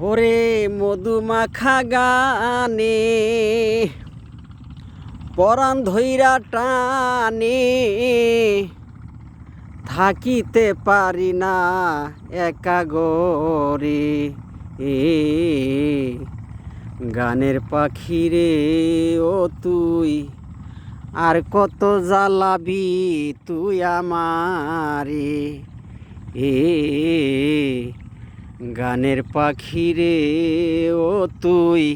ওরে মধুমাখা গানে, পরাণ ধৈরা টানে, থাকিতে পারি না একা গরে এ, গানের পাখি রে, ও তুই, আর কত জ্বালাবি তুই আমারে। এ গানের পাখি রে ও তুই,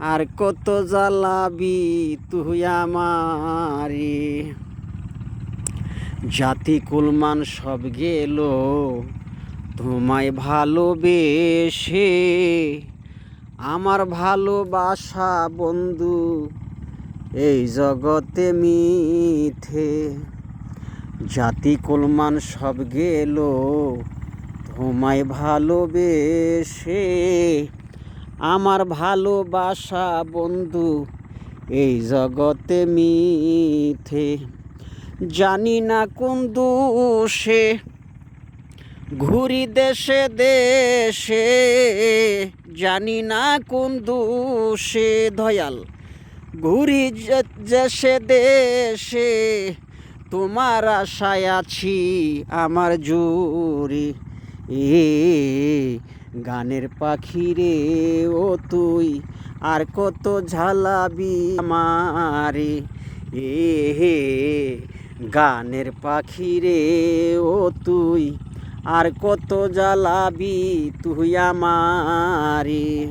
আর কত জ্বালাবি তুই আমারে। জাতি কুলমান সব গেল, তোমায় ভালোবেসে। আমার ভালোবাসা বন্ধু, এই জগতে মিথে। জাতি কুলমান সব গেল তোমায় ভালোবেসে আমার ভালোবাসা বন্ধু, এই জগতে মিথে। জানি না কোন দোষে, ঘুরি দেশে দেশে। জানি না কোন দোষে, দয়াল, ঘুরি যে- দেশে দেশে। তোমার আশায় আছি আমার জুরি এ গানের পাখি রে, ও তুই আর কত ঝালাবি আমারে। এ হে গানের পাখি রে, ও তুই আর কত জ্বালাবি তুই আমারে।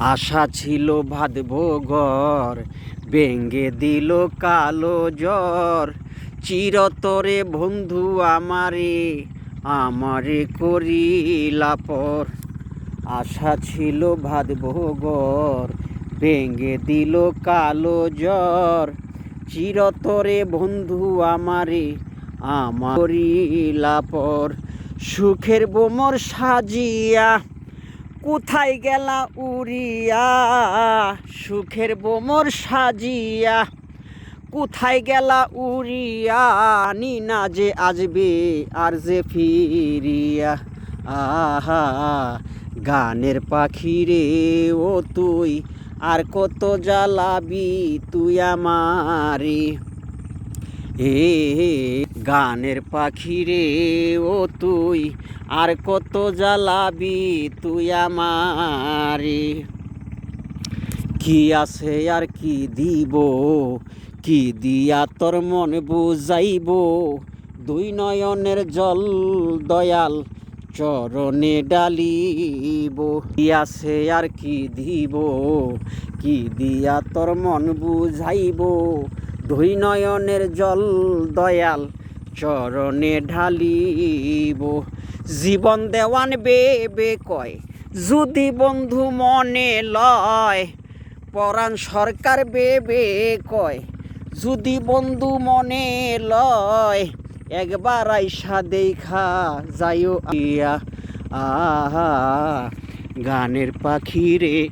আশা ছিল বাঁধব ঘর বেঙ্গে দিল কালো জ্বর। চিরতরে বন্ধু আমারে আমারে করিলা পর। আশা ছিল বাঁধব ঘর বেঙ্গে দিল কালো জ্বর। চিরতরে বন্ধু আমারে, আমার পর। সুখের বোমর সাজিয়া, কোথায় গেলা উড়িয়া? সুখের বোমর সাজিয়া কোথায় গেলা উড়িয়া? আনি না যে আসবে আর যে ফিরিয়া। আহা, গানের পাখি রে ও তুই, আর কত জ্বালাবি তুই আমারে। এ, গানের পাখি রে ও তুই, আর কত জ্বালাবি তুই আমারে। কি আছে আর কি দিব কি দিয়া তোর মন বুঝাইব? দুই নয়নের জল দয়াল চরণে ডালিব। আছে আর কি দিব? কি দিয়া তোর মন বুঝাইব? দুই নয়নের জল দয়াল চরণে ঢালিব। জীবন দেওয়ান বেবে কয়, যদি বন্ধু মনে লয়, পরাণ সরকার বেবে কয়। যদি বন্ধু মনে লয়, একবার আইসা দেখা যাইও আহা, গানের পাখি রে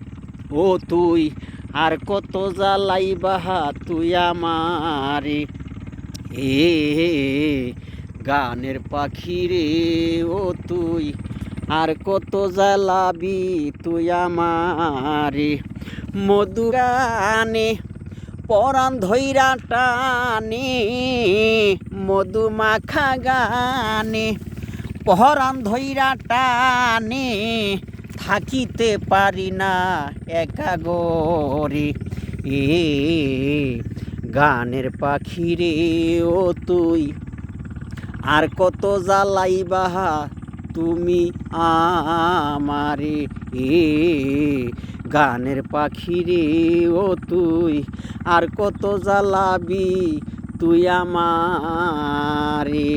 ও তুই, আর কত জ্বালাই বাহা তুই আমারে। এ, গানের পাখি রে ও তুই, আর কত জ্বালাবি তুই আমারে। মধু গানে পরাণ ধৈরা টানে মধু মাখা গানে। পহরান ধৈরা টানে, থাকিতে পারি না একা গরে এ গানের পাখি রে ও তুই, আর কত জ্বালাই বাহা তুমি আমারে? এ গানের পাখি রে ও তুই আর কত জ্বালাবি তুই আমারে।